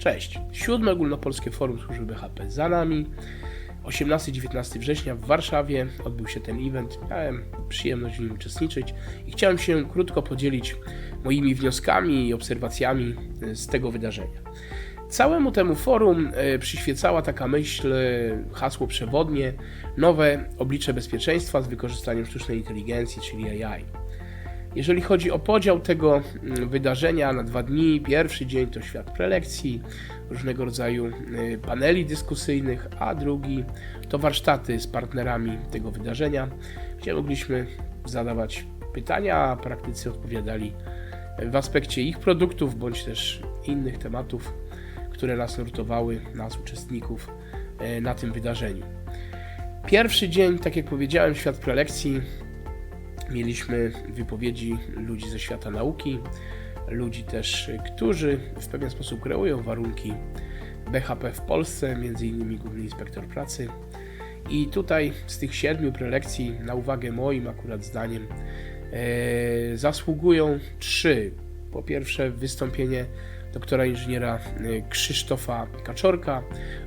Cześć. Siódme ogólnopolskie forum służby BHP za nami. 18-19 września w Warszawie odbył się ten event. Miałem przyjemność w nim uczestniczyć i chciałem się krótko podzielić moimi wnioskami i obserwacjami e, z tego wydarzenia. Całemu temu forum e, przyświecała taka myśl, e, hasło przewodnie, nowe oblicze bezpieczeństwa z wykorzystaniem sztucznej inteligencji, czyli AI. Jeżeli chodzi o podział tego mm, wydarzenia na dwa dni, pierwszy dzień to świat prelekcji, różnego rodzaju y, paneli dyskusyjnych, a drugi to warsztaty z partnerami tego wydarzenia, gdzie mogliśmy zadawać pytania, a praktycy odpowiadali w aspekcie ich produktów bądź też innych tematów, które nas nurtowały, nas uczestników y, na tym wydarzeniu. Pierwszy dzień, tak jak powiedziałem, świat prelekcji Mieliśmy wypowiedzi ludzi ze świata nauki, ludzi też, którzy w pewien sposób kreują warunki BHP w Polsce, m.in. Główny Inspektor Pracy. I tutaj z tych siedmiu prelekcji, na uwagę moim akurat zdaniem, e, zasługują trzy. Po pierwsze, wystąpienie doktora inżyniera e, Krzysztofa Kaczorka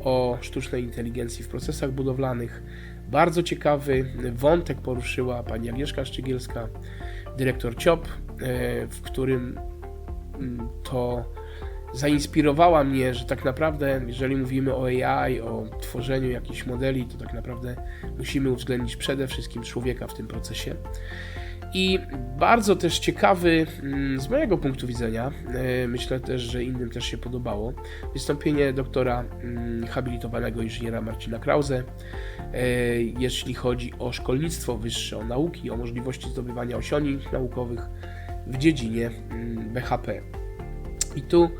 o sztucznej inteligencji w procesach budowlanych. Bardzo ciekawy wątek poruszyła pani Agnieszka Szczygielska, dyrektor CIOP, e, w którym mm, to zainspirowała mnie, że tak naprawdę, jeżeli mówimy o AI, o tworzeniu jakichś modeli, to tak naprawdę musimy uwzględnić przede wszystkim człowieka w tym procesie. I bardzo też ciekawy mm, z mojego punktu widzenia, e, myślę też, że innym też się podobało, wystąpienie doktora mm, habilitowanego inżyniera Marcina Krause, e, jeśli chodzi o szkolnictwo wyższe, o nauki, o możliwości zdobywania osiągnięć naukowych w dziedzinie mm, BHP. I tu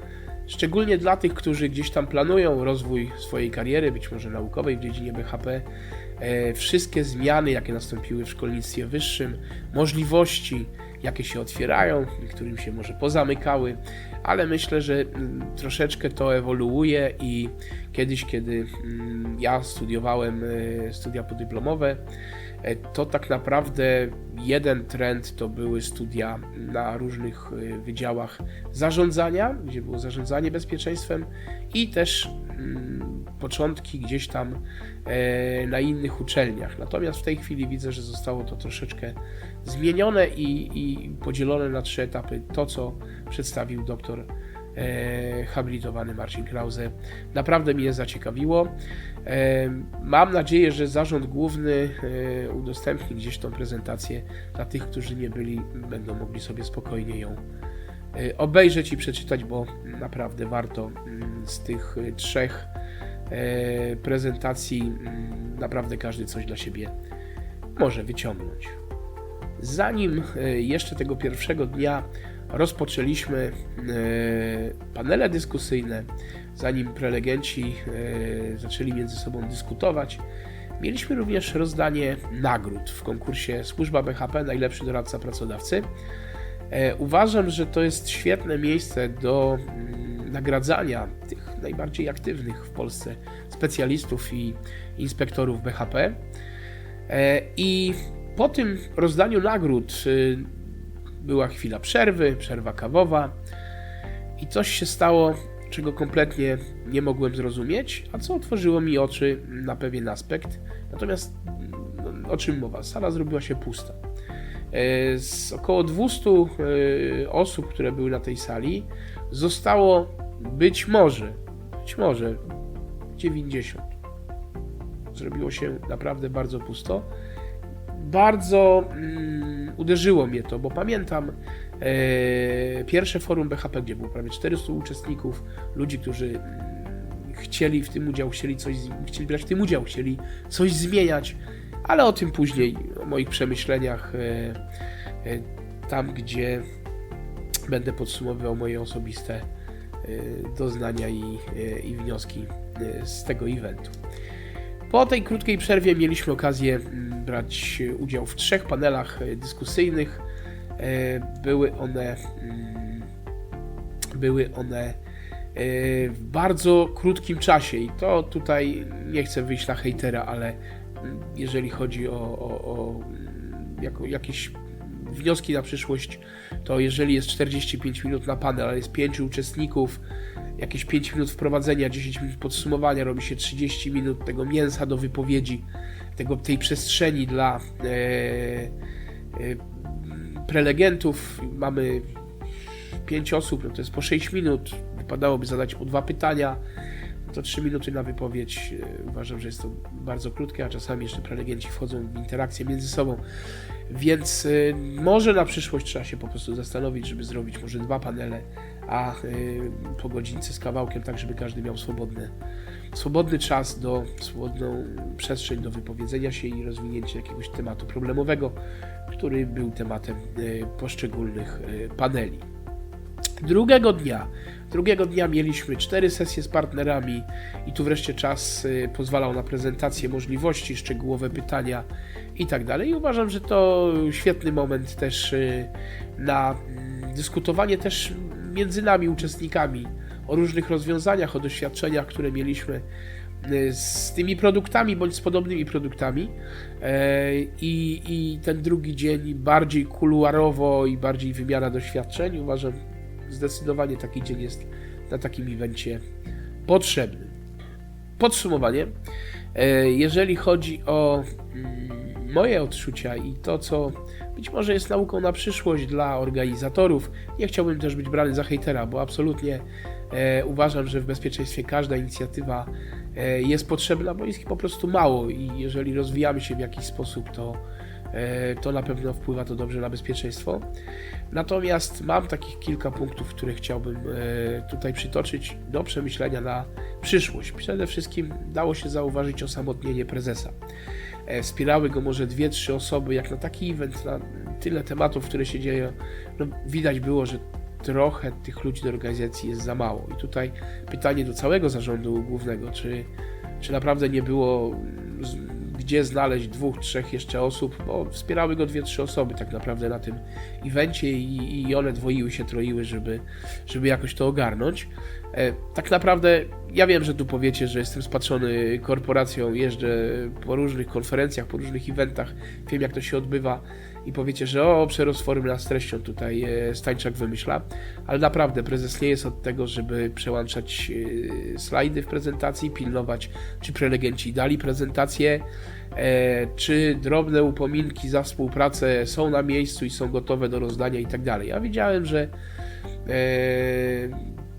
szczególnie dla tych, którzy gdzieś tam planują rozwój swojej kariery, być może naukowej w dziedzinie BHP, E, wszystkie zmiany, jakie nastąpiły w szkolnictwie wyższym, możliwości, jakie się otwierają, niektórym się może pozamykały, ale myślę, że mm, troszeczkę to ewoluuje i kiedyś, kiedy mm, ja studiowałem e, studia podyplomowe, to tak naprawdę jeden trend to były studia na różnych wydziałach zarządzania, gdzie było zarządzanie bezpieczeństwem i też mm, początki gdzieś tam e, na innych uczelniach. Natomiast w tej chwili widzę, że zostało to troszeczkę zmienione i, i podzielone na trzy etapy. To, co przedstawił doktor e, habilitowany Marcin Krause, naprawdę mnie zaciekawiło. E, mam nadzieję, że zarząd główny udostępni gdzieś tą prezentację dla tych, którzy nie byli, będą mogli sobie spokojnie ją obejrzeć i przeczytać, bo naprawdę warto mm, z tych trzech E, prezentacji mm, naprawdę każdy coś dla siebie może wyciągnąć. Zanim e, jeszcze tego pierwszego dnia rozpoczęliśmy e, panele dyskusyjne, zanim prelegenci zaczęli między sobą dyskutować, mieliśmy również rozdanie nagród w konkursie Służba BHP Najlepszy doradca pracodawcy. Uważam, że to jest świetne miejsce do mm, nagradzania tych najbardziej aktywnych w Polsce specjalistów i inspektorów BHP. E, I po tym rozdaniu nagród y, była chwila przerwy, przerwa kawowa i coś się stało, czego kompletnie nie mogłem zrozumieć, a co otworzyło mi oczy na pewien aspekt. Natomiast no, o czym mowa? Sala zrobiła się pusta. E, z około 200 e, osób, które były na tej sali, zostało być może być może 90. Zrobiło się naprawdę bardzo pusto. Bardzo mm, uderzyło mnie to, bo pamiętam e, pierwsze forum BHP, gdzie było prawie 400 uczestników, ludzi, którzy mm, chcieli w tym udział, chcieli coś, chcieli brać w tym udział, chcieli coś zmieniać, ale o tym później, o moich przemyśleniach, e, e, tam gdzie będę podsumowywał moje osobiste Y, doznania i, y, i wnioski y, z tego eventu. Po tej krótkiej przerwie mieliśmy okazję mm, brać udział w trzech panelach dyskusyjnych. Były one, mm, były one w bardzo krótkim czasie i to tutaj nie chcę wyjść na hejtera, ale mm, jeżeli chodzi o, o, o jako, jakieś wnioski na przyszłość, to jeżeli jest 45 minut na panel, ale jest 5 uczestników jakieś 5 minut wprowadzenia, 10 minut podsumowania, robi się 30 minut tego mięsa do wypowiedzi, tego, tej przestrzeni dla e, e, prelegentów. Mamy 5 osób, no to jest po 6 minut. Wypadałoby zadać po dwa pytania. To 3 minuty na wypowiedź. E, Uważam, że jest to bardzo krótkie, a czasami jeszcze prelegenci wchodzą w interakcję między sobą. Więc y, może na przyszłość trzeba się po prostu zastanowić, żeby zrobić może dwa panele, a y, po godzince z kawałkiem, tak żeby każdy miał swobodny, swobodny czas, do, swobodną przestrzeń do wypowiedzenia się i rozwinięcia jakiegoś tematu problemowego, który był tematem y, poszczególnych y, paneli. Drugiego dnia, drugiego dnia mieliśmy cztery sesje z partnerami i tu wreszcie czas pozwalał na prezentację możliwości, szczegółowe pytania i tak dalej. I uważam, że to świetny moment też na mm, dyskutowanie też między nami, uczestnikami, o różnych rozwiązaniach, o doświadczeniach, które mieliśmy y, z tymi produktami bądź z podobnymi produktami. E, I, I ten drugi dzień bardziej kuluarowo i bardziej wymiana doświadczeń. Uważam, zdecydowanie taki dzień jest na takim evencie potrzebny. Podsumowanie. E, Jeżeli chodzi o mm, moje odczucia i to, co być może jest nauką na przyszłość dla organizatorów, nie chciałbym też być brany za hejtera, bo absolutnie e, uważam, że w bezpieczeństwie każda inicjatywa e, jest potrzebna, bo jest ich po prostu mało i jeżeli rozwijamy się w jakiś sposób, to, e, to na pewno wpływa to dobrze na bezpieczeństwo. Natomiast mam takich kilka punktów, które chciałbym e, tutaj przytoczyć do przemyślenia na przyszłość. Przede wszystkim dało się zauważyć osamotnienie prezesa. E, Wspierały go może dwie, trzy osoby, jak na taki event, na tyle tematów, które się dzieją, no, widać było, że trochę tych ludzi do organizacji jest za mało. I tutaj pytanie do całego zarządu głównego, czy, czy naprawdę nie było gdzie znaleźć dwóch, trzech jeszcze osób, bo wspierały go dwie, trzy osoby tak naprawdę na tym evencie i, i one dwoiły się, troiły, żeby, żeby jakoś to ogarnąć. E, tak naprawdę ja wiem, że tu powiecie, że jestem spatrzony korporacją, jeżdżę po różnych konferencjach, po różnych eventach, wiem jak to się odbywa i powiecie, że o, przerost formy z treścią tutaj e, Stańczak wymyśla, ale naprawdę prezes nie jest od tego, żeby przełączać e, slajdy w prezentacji, pilnować, czy prelegenci dali prezentację, e, czy drobne upominki za współpracę są na miejscu i są gotowe do rozdania i tak dalej. Ja widziałem, że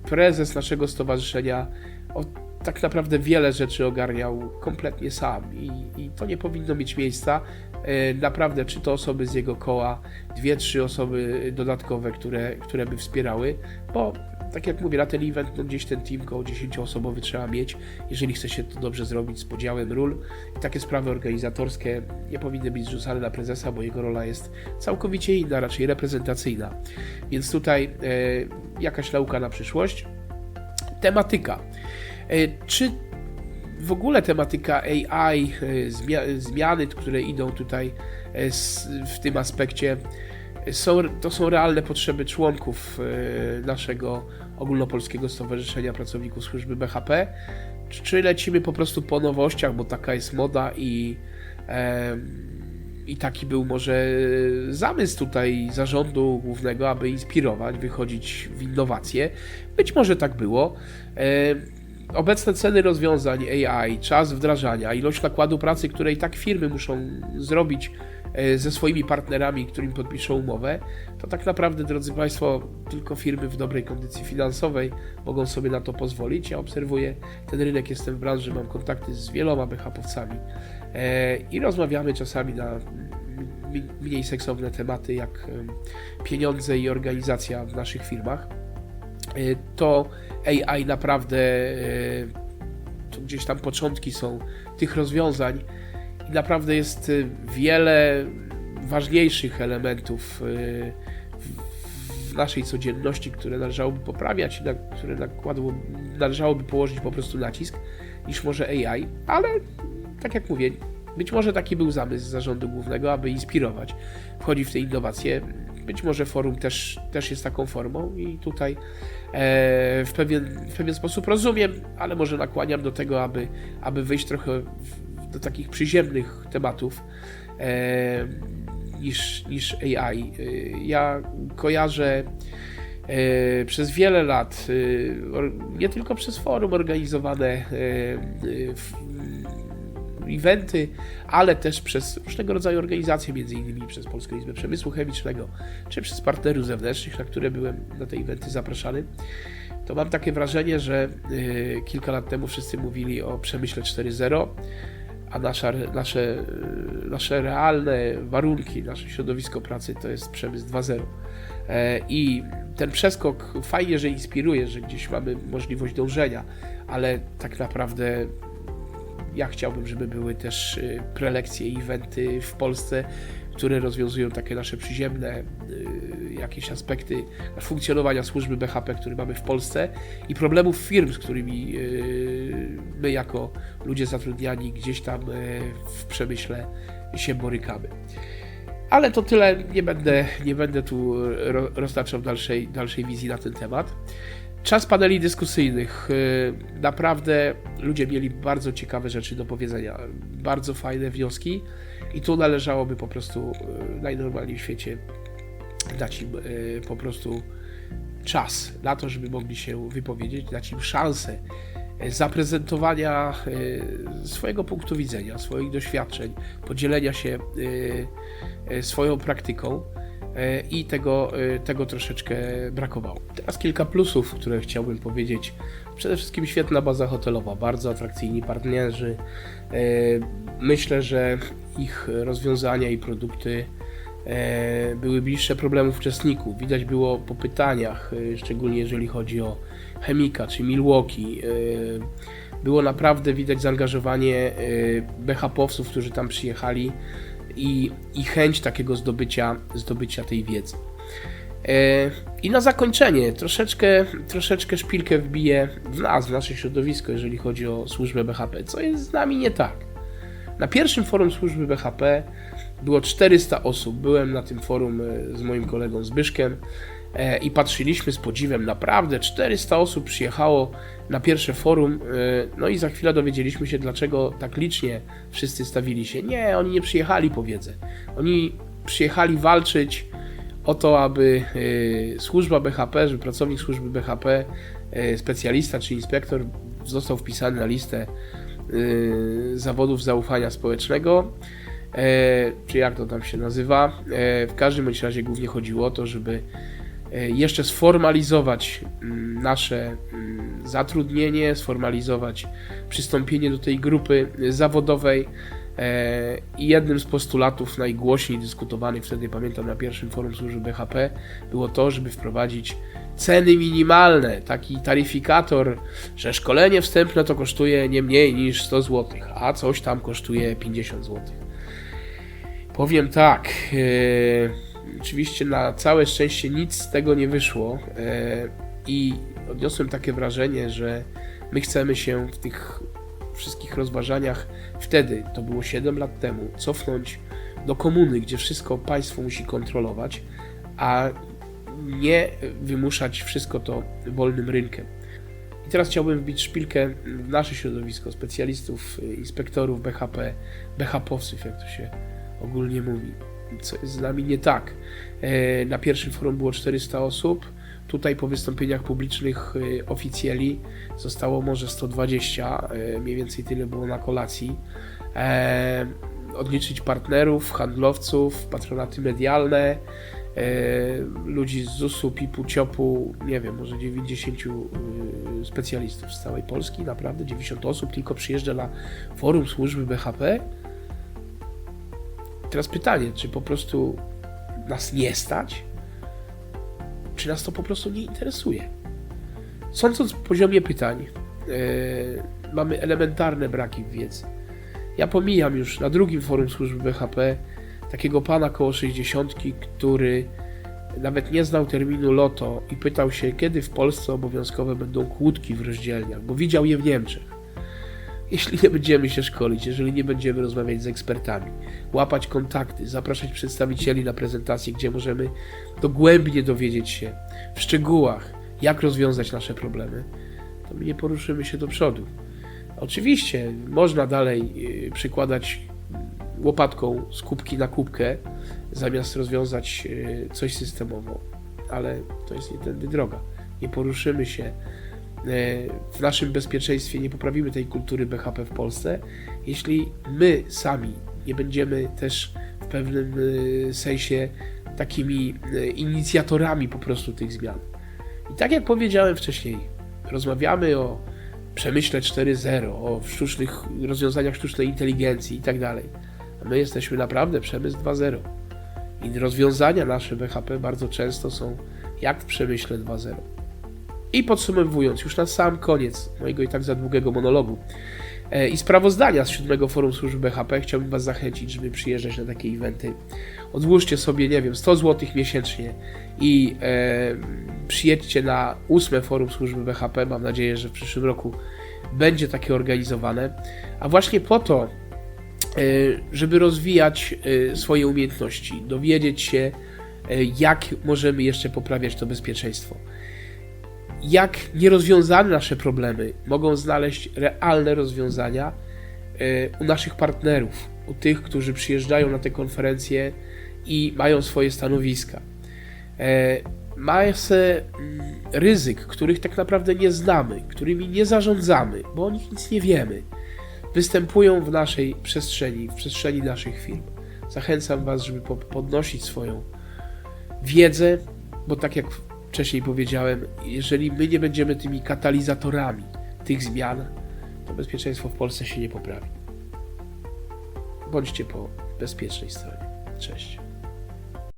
prezes naszego stowarzyszenia o, tak naprawdę wiele rzeczy ogarniał kompletnie sam i, i to nie powinno mieć miejsca. E, Naprawdę, czy to osoby z jego koła, dwie, trzy osoby dodatkowe, które, które by wspierały, bo tak jak mówię, na ten event no gdzieś ten team koło 10-osobowy trzeba mieć, jeżeli chce się to dobrze zrobić z podziałem ról. I takie sprawy organizatorskie nie powinny być zrzucane na prezesa, bo jego rola jest całkowicie inna, raczej reprezentacyjna. Więc tutaj e, jakaś nauka na przyszłość. Tematyka. E, czy w ogóle tematyka AI, e, zmia- zmiany, które idą tutaj e, w tym aspekcie, są, to są realne potrzeby członków naszego ogólnopolskiego Stowarzyszenia Pracowników Służby BHP, czy- lecimy po prostu po nowościach, bo taka jest moda i, i taki był może zamysł tutaj zarządu głównego, aby inspirować, wychodzić w innowacje. Być może tak było. Obecne ceny rozwiązań AI, czas wdrażania, ilość nakładu pracy, które i tak firmy muszą zrobić e, ze swoimi partnerami, którym podpiszą umowę, to tak naprawdę, drodzy Państwo, tylko firmy w dobrej kondycji finansowej mogą sobie na to pozwolić. Ja obserwuję ten rynek, jestem w branży, mam kontakty z wieloma BHP-owcami e, i rozmawiamy czasami na mniej seksowne tematy, jak pieniądze i organizacja w naszych firmach. E, To AI naprawdę e, to gdzieś tam początki są tych rozwiązań i naprawdę jest e, wiele ważniejszych elementów w- naszej codzienności, które należałoby poprawiać na które nakładło, należałoby położyć po prostu nacisk niż może AI, ale tak jak mówię, być może taki był zamysł zarządu głównego, aby inspirować, wchodzi w te innowacje. Być może forum też, też jest taką formą i tutaj e, w, pewien, w pewien sposób rozumiem, ale może nakłaniam do tego, aby, aby wyjść trochę w, do takich przyziemnych tematów e, niż, niż AI. E, Ja kojarzę e, przez wiele lat, e, nie tylko przez forum organizowane e, eventy, ale też przez różnego rodzaju organizacje, między innymi przez Polską Izbę Przemysłu Chemicznego, czy przez partnerów zewnętrznych, na które byłem na te eventy zapraszany, to mam takie wrażenie, że y, kilka lat temu wszyscy mówili o przemyśle 4.0, a nasza, nasze, y, nasze realne warunki, nasze środowisko pracy to jest przemysł 2.0. E, I ten przeskok fajnie, że inspiruje, że gdzieś mamy możliwość dążenia, ale tak naprawdę ja chciałbym, żeby były też y, prelekcje i eventy w Polsce, które rozwiązują takie nasze przyziemne y, jakieś aspekty funkcjonowania służby BHP, które mamy w Polsce i problemów firm, z którymi y, my jako ludzie zatrudniani gdzieś tam w przemyśle się borykamy. Ale to tyle, nie będę, nie będę tu ro, roztaczał dalszej, dalszej wizji na ten temat. Czas paneli dyskusyjnych. Y, Naprawdę ludzie mieli bardzo ciekawe rzeczy do powiedzenia, bardzo fajne wnioski i tu należałoby po prostu y, najnormalniej w świecie dać im y, po prostu czas na to, żeby mogli się wypowiedzieć, dać im szansę zaprezentowania swojego punktu widzenia, swoich doświadczeń, podzielenia się swoją praktyką i tego, y, tego troszeczkę brakowało. Teraz kilka plusów, które chciałbym powiedzieć. Przede wszystkim świetna baza hotelowa, bardzo atrakcyjni partnerzy. Y, Myślę, że ich rozwiązania i produkty e, były bliższe problemów uczestników. Widać było po pytaniach, e, szczególnie jeżeli chodzi o Chemika czy Milwaukee. e, Było naprawdę widać zaangażowanie e, BHP-owców, którzy tam przyjechali i, i chęć takiego zdobycia, zdobycia tej wiedzy. E, I na zakończenie troszeczkę, troszeczkę szpilkę wbiję w nas, w nasze środowisko, jeżeli chodzi o służbę BHP. Co jest z nami nie tak? Na pierwszym forum służby BHP było 400 osób. Byłem na tym forum e, z moim kolegą Zbyszkiem i patrzyliśmy z podziwem. Naprawdę 400 osób przyjechało na pierwsze forum. e, No i za chwilę dowiedzieliśmy się, dlaczego tak licznie wszyscy stawili się. Nie, oni nie przyjechali po wiedzę. Oni przyjechali walczyć o to, aby e, służba BHP, żeby pracownik służby BHP, e, specjalista czy inspektor został wpisany na listę zawodów zaufania społecznego, e, czy jak to tam się nazywa. E, w każdym razie głównie chodziło o to, żeby e, jeszcze sformalizować mm, nasze mm, zatrudnienie, sformalizować przystąpienie do tej grupy zawodowej. E, I jednym z postulatów najgłośniej dyskutowanych wtedy, pamiętam, na pierwszym forum służby BHP, było to, żeby wprowadzić ceny minimalne, taki taryfikator, że szkolenie wstępne to kosztuje nie mniej niż 100 zł, a coś tam kosztuje 50 zł. Powiem tak, e, oczywiście na całe szczęście nic z tego nie wyszło e, i odniosłem takie wrażenie, że my chcemy się w tych wszystkich rozważaniach wtedy, to było 7 lat temu, cofnąć do komuny, gdzie wszystko państwo musi kontrolować, a nie wymuszać wszystko to wolnym rynkiem. I teraz chciałbym wbić szpilkę w nasze środowisko specjalistów, inspektorów BHP, BHP-owców, jak to się ogólnie mówi. Co jest z nami nie tak. E, Na pierwszym forum było 400 osób. Tutaj po wystąpieniach publicznych y, oficjeli zostało może 120, e, mniej więcej tyle było na kolacji. E, Odliczyć partnerów, handlowców, patronaty medialne, e, ludzi z ZUS-u, PIP-u, CIOP-u, nie wiem, może 90 y, specjalistów z całej Polski, naprawdę 90 osób tylko przyjeżdża na forum służby BHP. Teraz pytanie, czy po prostu nas nie stać? Czy nas to po prostu nie interesuje? Sądząc po poziomie pytań, e, mamy elementarne braki w wiedzy. Ja pomijam już na drugim forum służby BHP takiego pana koło 60, który nawet nie znał terminu loto i pytał się, kiedy w Polsce obowiązkowe będą kłódki w rozdzielniach, bo widział je w Niemczech. Jeśli nie będziemy się szkolić, jeżeli nie będziemy rozmawiać z ekspertami, łapać kontakty, zapraszać przedstawicieli na prezentacje, gdzie możemy dogłębnie dowiedzieć się w szczegółach, jak rozwiązać nasze problemy, to my nie poruszymy się do przodu. Oczywiście można dalej y, przykładać łopatką z kubki na kubkę, zamiast rozwiązać y, coś systemowo. ale to jest nie tędy droga. Nie poruszymy się w naszym bezpieczeństwie, nie poprawimy tej kultury BHP w Polsce, jeśli my sami nie będziemy też w pewnym e, sensie takimi e, inicjatorami po prostu tych zmian. I tak jak powiedziałem wcześniej, rozmawiamy o przemyśle 4.0, o sztucznych rozwiązaniach sztucznej inteligencji i tak dalej. A my jesteśmy naprawdę przemysł 2.0. I rozwiązania nasze BHP bardzo często są jak w przemyśle 2.0. I podsumowując, już na sam koniec mojego i tak za długiego monologu e, i sprawozdania z siódmego forum służb BHP, chciałbym Was zachęcić, żeby przyjeżdżać na takie eventy. Odłóżcie sobie, nie wiem, 100 zł miesięcznie i e, przyjedźcie na ósme forum służby BHP. Mam nadzieję, że w przyszłym roku będzie takie organizowane. A właśnie po to, e, żeby rozwijać e, swoje umiejętności, dowiedzieć się, e, jak możemy jeszcze poprawiać to bezpieczeństwo. Jak nierozwiązane nasze problemy mogą znaleźć realne rozwiązania e, u naszych partnerów, u tych, którzy przyjeżdżają na te konferencje i mają swoje stanowiska. E, Masę mm, ryzyk, których tak naprawdę nie znamy, którymi nie zarządzamy, bo o nich nic nie wiemy, występują w naszej przestrzeni, w przestrzeni naszych firm. Zachęcam Was, żeby po- podnosić swoją wiedzę, bo tak jak wcześniej powiedziałem, jeżeli my nie będziemy tymi katalizatorami tych zmian, to bezpieczeństwo w Polsce się nie poprawi. Bądźcie po bezpiecznej stronie. Cześć.